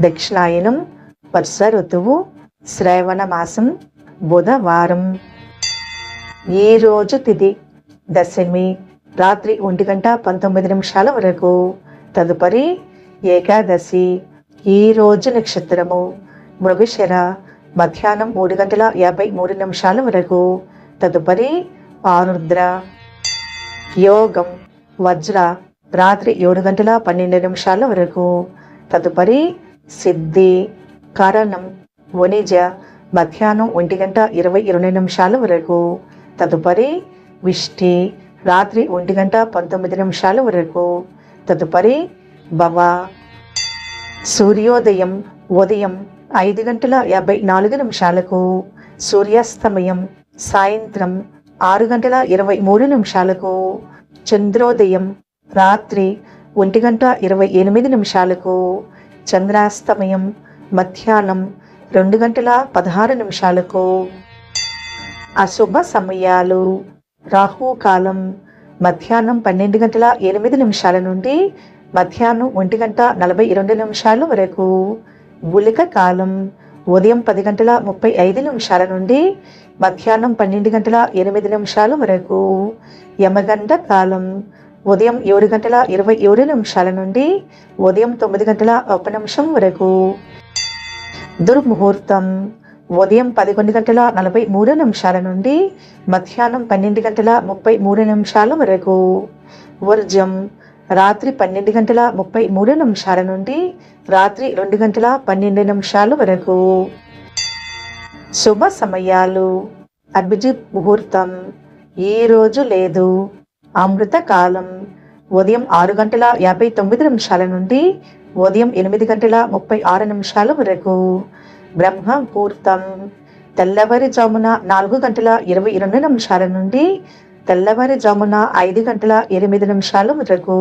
దక్షిణాయనం వర్ష ఋతువు శ్రావణ మాసం బుధవారం ఈ రోజు తిథి దశమి రాత్రి ఒంటి గంట పంతొమ్మిది నిమిషాల వరకు. తదుపరి ఏకాదశి ఈ రోజు నక్షత్రము మృగశర మధ్యాహ్నం మూడు గంటల యాభై మూడు నిమిషాల వరకు. తదుపరి ఆరుద్ర యోగం వజ్ర రాత్రి ఏడు గంటల పన్నెండు నిమిషాల వరకు. తదుపరి సిద్ధి కరణం వణిజ మధ్యాహ్నం ఒంటి గంట ఇరవై ఇరవై నిమిషాల వరకు. తదుపరి విష్టి రాత్రి ఒంటి గంట పంతొమ్మిది నిమిషాల వరకు. తదుపరి భవ సూర్యోదయం ఉదయం ఐదు గంటల యాభై నాలుగు నిమిషాలకు. సూర్యాస్తమయం సాయంత్రం ఆరు గంటల ఇరవై మూడు నిమిషాలకు. చంద్రోదయం రాత్రి ఒంటి గంట ఇరవై ఎనిమిది నిమిషాలకు. చంద్రాస్తమయం మధ్యాహ్నం రెండు గంటల పదహారు నిమిషాలకు. అశుభ సమయాలు. రాహుకాలం మధ్యాహ్నం పన్నెండు గంటల ఎనిమిది నిమిషాల నుండి మధ్యాహ్నం ఒంటి గంట నలభై రెండు నిమిషాల వరకు. గుళిక కాలం ఉదయం పది గంటల ముప్పై ఐదు నిమిషాల నుండి మధ్యాహ్నం పన్నెండు గంటల ఎనిమిది నిమిషాల వరకు. యమగండ కాలం ఉదయం ఏడు గంటల ఇరవై ఏడు నిమిషాల నుండి ఉదయం తొమ్మిది గంటల ఒక నిమిషం వరకు. దుర్ముహూర్తం. ఉదయం పదకొండు గంటల నలభై మూడు నిమిషాల నుండి మధ్యాహ్నం పన్నెండు గంటల ముప్పై మూడు నిమిషాల వరకు. వర్జం రాత్రి పన్నెండు గంటల ముప్పై మూడు నిమిషాల నుండి రాత్రి రెండు గంటల పన్నెండు నిమిషాల వరకు. శుభ సమయాలు. అభిజిత్ ముహూర్తం. ఈ రోజు లేదు. అమృత కాలం ఉదయం ఆరు గంటల యాభై తొమ్మిది నిమిషాల నుండి ఉదయం ఎనిమిది గంటల ముప్పై ఆరు నిమిషాల వరకు. బ్రహ్మ ముహూర్తం తెల్లవారుజామున నాలుగు గంటల ఇరవై రెండు నిమిషాల నుండి తెల్లవారుజామున ఐదు గంటల ఎనిమిది నిమిషాల వరకు.